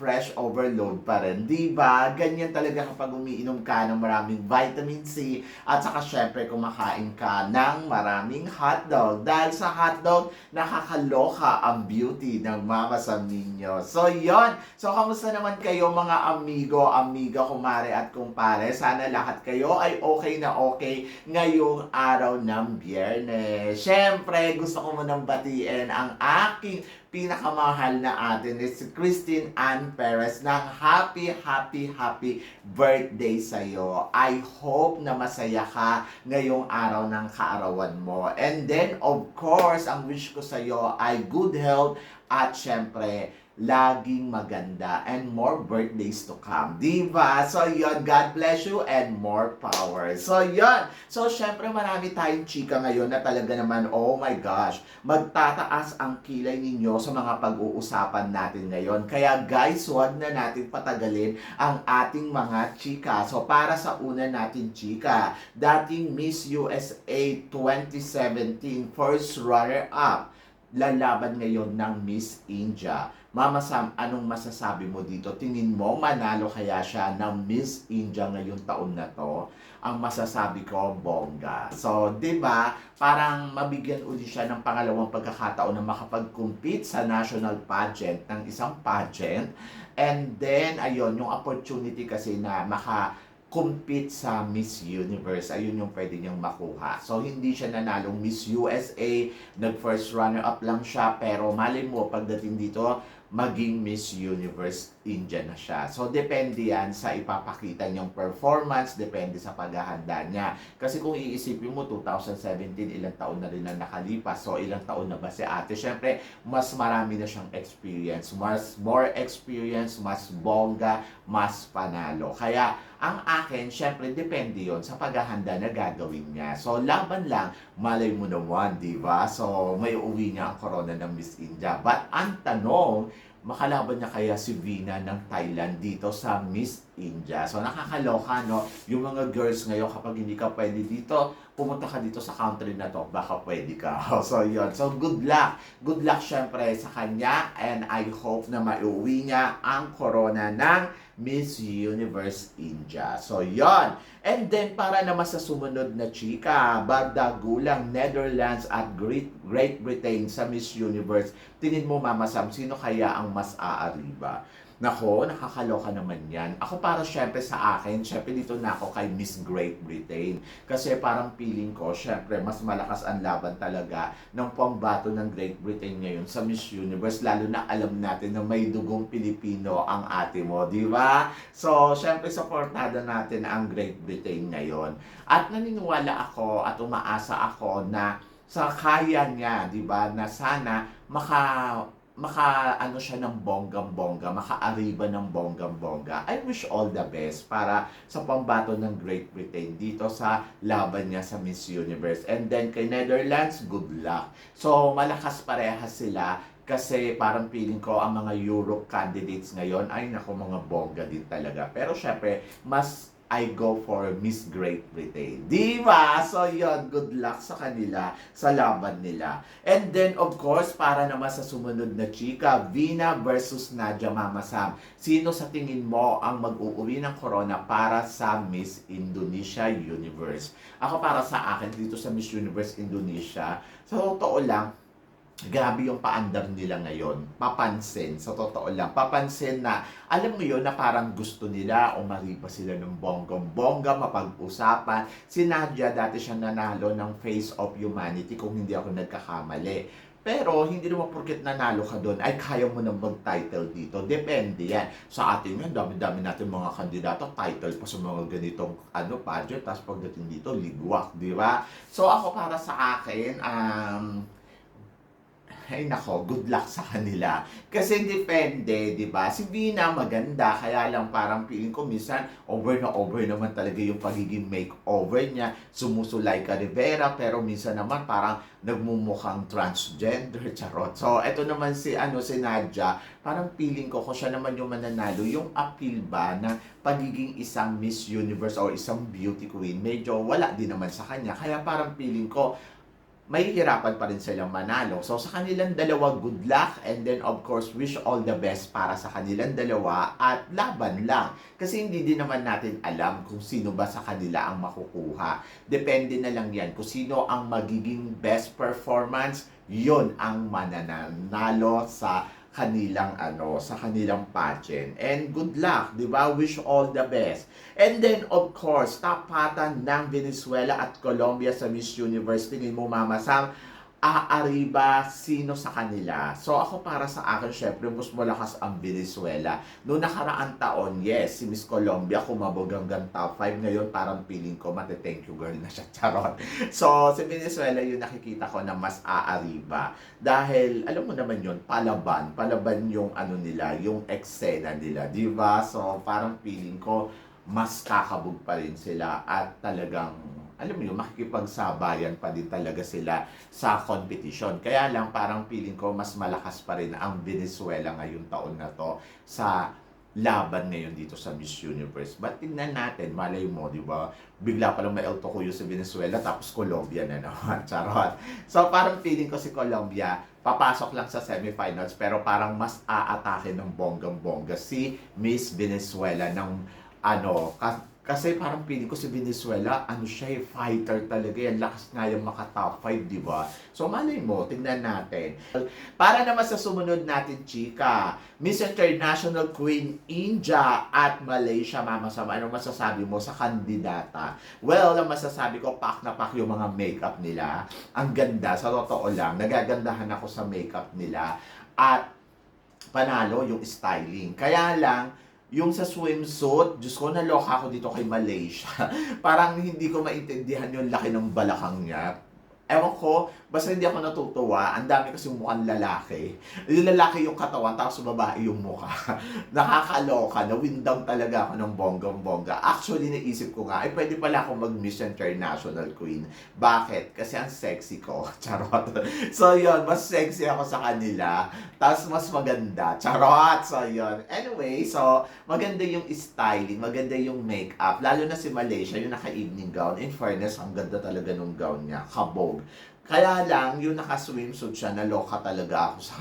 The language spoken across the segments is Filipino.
fresh overload pa rin. Di ba? Ganyan talaga kapag umiinom ka ng maraming vitamin C at saka syempre kumakain ka ng maraming hotdog. Dahil sa hotdog, nakakaloka ang beauty ng mama sa ninyo. So, yon So, kamusta naman kayo mga amigo, amiga, kumare at kumpare? Sana lahat kayo ay okay na okay ngayong araw ng biyernes. Syempre, gusto ko munang batiin ang aking pinakamahal na atin is si Christine Ann Perez ng happy, happy, happy birthday sa'yo. I hope na masaya ka ngayong araw ng kaarawan mo. And then, of course, ang wish ko sa'yo ay good health at syempre, laging maganda and more birthdays to come. Diba? So, yun. God bless you and more power. So, yun. So, syempre, marami tayong chika ngayon na talaga naman, oh my gosh, magtataas ang kilay ninyo sa mga pag-uusapan natin ngayon. Kaya, guys, huwag na natin patagalin ang ating mga chika. So, para sa una natin chika, dating Miss USA 2017 first runner-up lalaban ngayon ng Miss India. Mama Sam, anong masasabi mo dito? Tingin mo manalo kaya siya ng Miss India ngayong taon na to? Ang masasabi ko, bongga. So, 'di ba? Parang mabigyan uli siya ng pangalawang pagkakataon na makapag-compete sa national pageant ng isang pageant. And then, ayun, yung opportunity kasi na maka compete sa Miss Universe. Ayun yung pwede niyang makuha. So, hindi siya nanalong Miss USA. Nag-first runner-up lang siya. Pero mali mo, pagdating dito, maging Miss Universe India na siya. So, depende yan sa ipapakita niyang performance, depende sa paghahanda niya. Kasi kung iisipin mo, 2017, ilang taon na rin na nakalipas. So, ilang taon na ba si ate? Siyempre, mas marami na siyang experience. Mas more experience, mas bongga, mas panalo. Kaya, ang akin, syempre, depende yon sa paghahanda na gagawin niya. So, laban lang, malay mo naman, di ba? So, may uwi niya ang corona ng Miss India. But, ang tanong, makalaban niya kaya si Vina ng Thailand dito sa Miss India. So, nakakaloka, no? Yung mga girls ngayon, kapag hindi ka pwede dito, pumunta ka dito sa country na to, baka pwede ka. So, yun. So, good luck. Good luck, syempre, sa kanya. And I hope na maiuwi niya ang corona ng Miss Universe India. So, yon. And then, para naman sa sumunod na chika, bardagulang Netherlands at Great, Great Britain sa Miss Universe. Tingin mo, Mama Sam, sino kaya ang mas aariba? Nako, nakakaloka naman yan. Ako para syempre sa akin, syempre dito na ako kay Miss Great Britain. Kasi parang feeling ko, syempre mas malakas ang laban talaga ng pambato ng Great Britain ngayon sa Miss Universe. Lalo na alam natin na may dugong Pilipino ang ate mo, di ba? So, syempre supportada natin ang Great Britain ngayon. At naniniwala ako at umaasa ako na sa kaya niya, di ba, na sana maka maka ano siya ng bonggang-bongga, maka-ariba ng bonggang-bongga. I wish all the best para sa pambato ng Great Britain dito sa laban niya sa Miss Universe. And then kay Netherlands, good luck. So malakas parehas sila kasi parang feeling ko ang mga Europe candidates ngayon ay nako mga bongga din talaga. Pero syempre, mas I go for Miss Great Britain. Di ba? So, yun, good luck sa kanila sa laban nila. And then, of course, para naman sa sumunod na chika, Vina versus Nadia Mama Sam. Sino sa tingin mo ang mag-uuwi ng corona para sa Miss Indonesia Universe? Ako para sa akin, dito sa Miss Universe Indonesia, sa totoo lang, grabe yung paandar nila ngayon. Papansin, sa totoo lang. Papansin na, alam mo yun, na parang gusto nila o maripa sila ng bonggong-bongga, mapag-usapan. Si Nadia, dati siya nanalo ng Face of Humanity kung hindi ako nagkakamali. Pero hindi naman porket nanalo ka doon ay kaya mo nang mag-title dito. Depende yan. Sa atin nga, dami-dami natin mga kandidato, title pa sa mga ganitong ano, pageant. Tapos pagdating dito, ligwak, di ba? So ako para sa akin, um, ay nako, good luck sa kanila. Kasi depende, di ba? Si Vina maganda, kaya lang parang feeling ko minsan over na over naman talaga yung pagiging makeover niya. Sumusulay ka Rivera, pero minsan naman parang nagmumukhang transgender, charot. So, eto naman si, ano, si Nadia, parang feeling ko, ko siya naman yung mananalo, yung appeal ba na pagiging isang Miss Universe or isang beauty queen, medyo wala din naman sa kanya. Kaya parang feeling ko, may hirapan pa rin silang manalo. So sa kanilang dalawa, good luck and then of course wish all the best para sa kanilang dalawa at laban lang. Kasi hindi din naman natin alam kung sino ba sa kanila ang makukuha. Depende na lang yan kung sino ang magiging best performance, yon ang mananalo sa kanilang ano sa kanilang pageant. And good luck, 'di ba? Wish all the best. And then of course, tapatan ng Venezuela at Colombia sa Miss Universe. Tingin mo Mama Sam, aari ba sino sa kanila? So ako para sa akin, syempre, mas malakas ang Venezuela. Noong nakaraang taon, yes, si Miss Colombia kumabog hanggang top 5. Ngayon, parang feeling ko, mate thank you girl na siya. Charot. So, si Venezuela yung nakikita ko na mas aari ba. Dahil, alam mo naman yun, palaban. Palaban yung ano nila, yung eksena nila. Di ba? So, parang feeling ko, mas kakabog pa rin sila at talagang alam mo yun, makikipagsabayan pa din talaga sila sa competition. Kaya lang parang feeling ko mas malakas pa rin ang Venezuela ngayong taon na to sa laban ngayon dito sa Miss Universe. But tingnan natin, malay mo, di ba? Bigla pa lang may El Tocuyo sa Venezuela, tapos Colombia na naman. Charot. So parang feeling ko si Colombia, papasok lang sa semifinals, pero parang mas aatake ng bonggang-bongga si Miss Venezuela ng ano, kasi parang feeling ko si Venezuela, ano siya eh, fighter talaga yan. Lakas nga yung maka top 5, di ba? So malay mo, tingnan natin. Para naman sa sumunod natin, chika, Miss International Queen India at Malaysia, Mama Sam, anong masasabi mo sa kandidata? Well, ang masasabi ko, pak na pak yung mga makeup nila. Ang ganda, sa totoo lang, nagagandahan ako sa makeup nila. At panalo yung styling. Kaya lang, yung sa swimsuit, Diyos ko, naloka ako dito kay Malaysia. Parang hindi ko maintindihan yung laki ng balakang niya. Ewan ko, basta hindi ako natutuwa. Ang dami kasi mukhang lalaki. Yung lalaki yung katawan, tapos babae yung mukha. Nakakaloka, na-win down talaga ako ng bonggang-bongga. Actually, naisip ko nga, ay pwede pala ako mag-Miss International Queen. Bakit? Kasi ang sexy ko. Charot. So, yun, mas sexy ako sa kanila. Tapos, mas maganda. Charot! So, yun. Anyway, so, maganda yung styling, maganda yung makeup. Lalo na si Malaysia, yung naka-evening gown. In fairness, ang ganda talaga nung gown niya. Kabog. Kaya lang, yung naka-swimsuit siya, naloka talaga ako sa,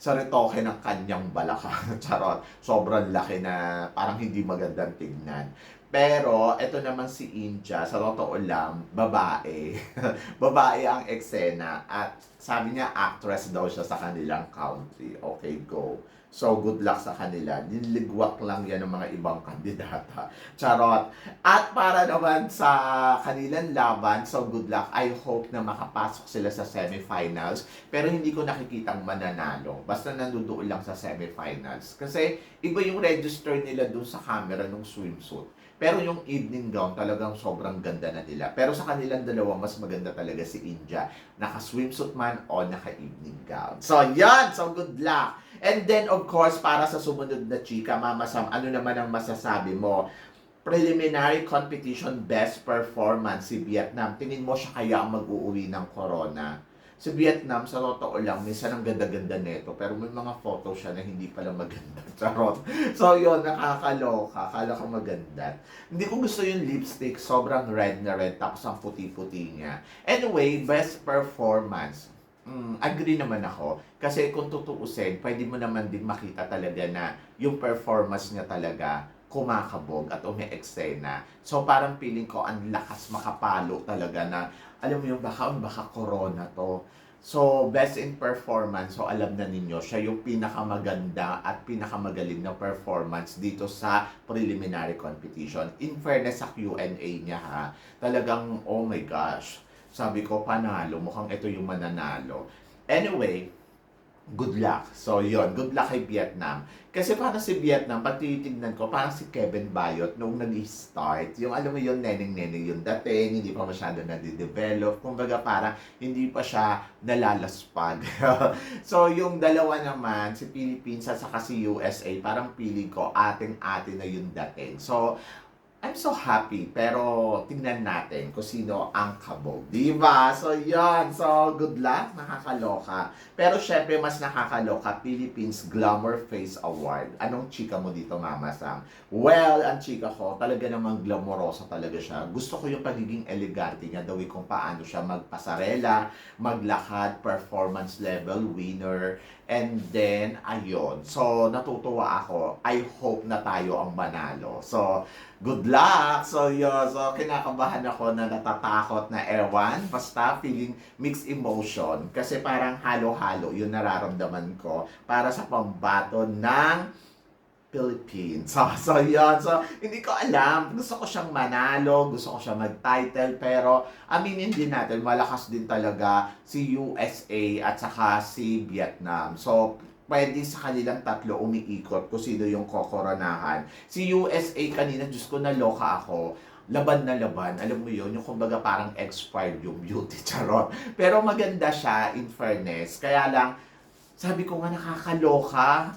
sa retoke ng kanyang balakang. Charot. Sobrang laki na parang hindi magandang tignan. Pero, ito naman si India, sa totoo lang, babae. babae ang eksena. At sabi niya, actress daw siya sa kanilang country. Okay, go. So, good luck sa kanila. Niligwak lang yan ng mga ibang kandidata. Charot. At para naman sa kanilang laban, so good luck. I hope na makapasok sila sa semifinals. Pero hindi ko nakikitang mananalo. Basta nandoon lang sa semifinals. Kasi iba yung register nila dun sa camera ng swimsuit. Pero yung evening gown, talagang sobrang ganda na nila. Pero sa kanilang dalawa, mas maganda talaga si India. Naka-swimsuit man o naka-evening gown. So, yan! So, good luck! And then, of course, para sa sumunod na chika, Mama Sam, ano naman ang masasabi mo? Preliminary competition best performance si Vietnam. Tingin mo siya kaya ang mag-uuwi ng corona? Si Vietnam, sa totoo lang, minsan ang ganda-ganda nito, pero may mga photo siya na hindi pala maganda. Charot. So, yun, nakakaloka. Kala ko maganda. Hindi ko gusto yung lipstick. Sobrang red na red, tapos ang puti-puti niya. Anyway, best performance. Mm, agree naman ako. Kasi kung tutuusin, pwede mo naman din makita talaga na yung performance niya talaga kumakabog at umi-eksena. So parang feeling ko ang lakas makapalo talaga na alam mo yung baka, baka corona to. So, best in performance, so alam na ninyo, siya yung pinakamaganda at pinakamagaling na performance dito sa preliminary competition. In fairness sa Q&A niya ha, talagang, oh my gosh, sabi ko, panalo, mukhang ito yung mananalo. Anyway, good luck. So, yon good luck kay Vietnam. Kasi parang si Vietnam, pag tinitignan ko, parang si Kevin Bayot noong nag-start. Yung alam mo yun, neneng-neneng yung dating, hindi pa masyado nade-develop. Kumbaga parang hindi pa siya nalalaspag. so, yung dalawa naman, si Philippines at saka si USA, parang feeling ko ating-atin na yung dating. So, I'm so happy, pero tingnan natin kung sino ang kabog. Di ba? So, yon So, good luck. Nakakaloka. Pero syempre, mas nakakaloka, Philippines Glamour Face Award. Anong chika mo dito, Mama Sam? Well, ang chika ko, talaga namang glamorosa talaga siya. Gusto ko yung pagiging elegante niya, the kung paano siya magpasarela, maglakad, performance level, winner, and then, ayun. So, natutuwa ako. I hope na tayo ang manalo. So, good luck! So, yun. So, kinakabahan ako na natatakot na ewan. Basta, feeling mixed emotion. Kasi parang halo-halo yung nararamdaman ko para sa pambato ng Philippines. So, so yun. So, hindi ko alam. Gusto ko siyang manalo, gusto ko siya mag-title, pero aminin din natin, malakas din talaga si USA at saka si Vietnam. So, pwede sa kanilang tatlo umiikot kung sino yung kokoronahan. Si USA kanina, Diyos ko, naloka ako laban na laban. Alam mo yun, yung kumbaga parang expired yung beauty, charot. Pero maganda siya, in fairness. Kaya lang, sabi ko nga nakakaloka.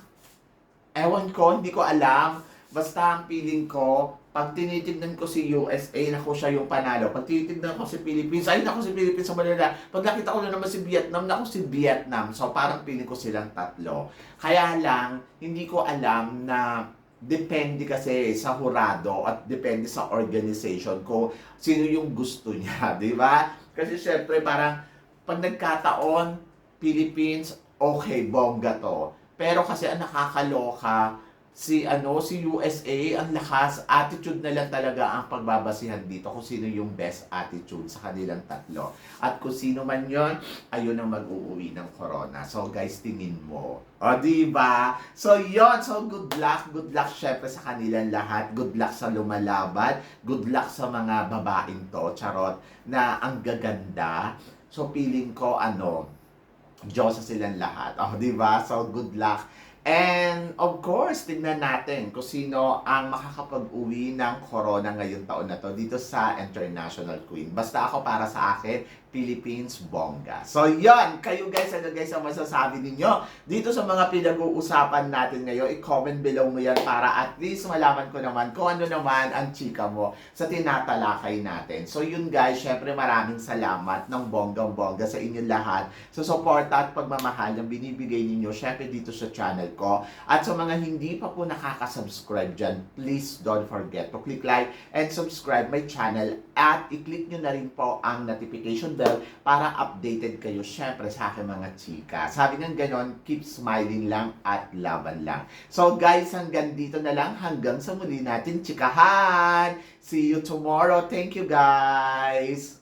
Ewan ko, hindi ko alam. Basta ang feeling ko, pag tinitignan ko si USA, naku siya yung panalo. Pag tinitignan ko si Philippines, ay naku si Philippines sa Manila. Pag nakita ko na naman si Vietnam, naku si Vietnam. So parang feeling ko silang tatlo. Kaya lang, hindi ko alam na depende kasi sa hurado at depende sa organization ko sino yung gusto niya, di ba? Kasi syempre parang pag nagkataon, Philippines, okay, bongga to. Pero kasi ang nakakaloka, si ano si USA ang lakas attitude na lang talaga ang pagbabasihan dito kung sino yung best attitude sa kanilang tatlo. At kung sino man yon ayun ang mag-uuwi ng corona. So guys tingin mo. O di ba so yon so good luck. Good luck syempre sa kanilang lahat. Good luck sa lumalaban. Good luck sa mga babaeng to. Charot. Na ang gaganda. So feeling ko ano Diyos sa silang lahat. Oh, di ba? So, good luck. And, of course, tignan natin kung sino ang makakapag-uwi ng corona ngayong taon na to dito sa International Queen. Basta ako para sa akin, Philippines bongga. So, yon Kayo guys, ano guys ang masasabi ninyo dito sa mga pinag-uusapan natin ngayon? I-comment below mo yan para at least malaman ko naman kung ano naman ang chika mo sa tinatalakay natin. So, yun guys, syempre maraming salamat ng bonggang-bongga sa inyong lahat sa suporta at pagmamahal na binibigay ninyo syempre dito sa channel ko. At sa mga hindi pa po nakaka-subscribe dyan, please don't forget to click like and subscribe my channel at i-click nyo na rin po ang notification bell para updated kayo syempre sa aking mga chika. Sabi ng ganon, keep smiling lang at laban lang. So guys, hanggang dito na lang. Hanggang sa muli natin chikahan. See you tomorrow. Thank you guys.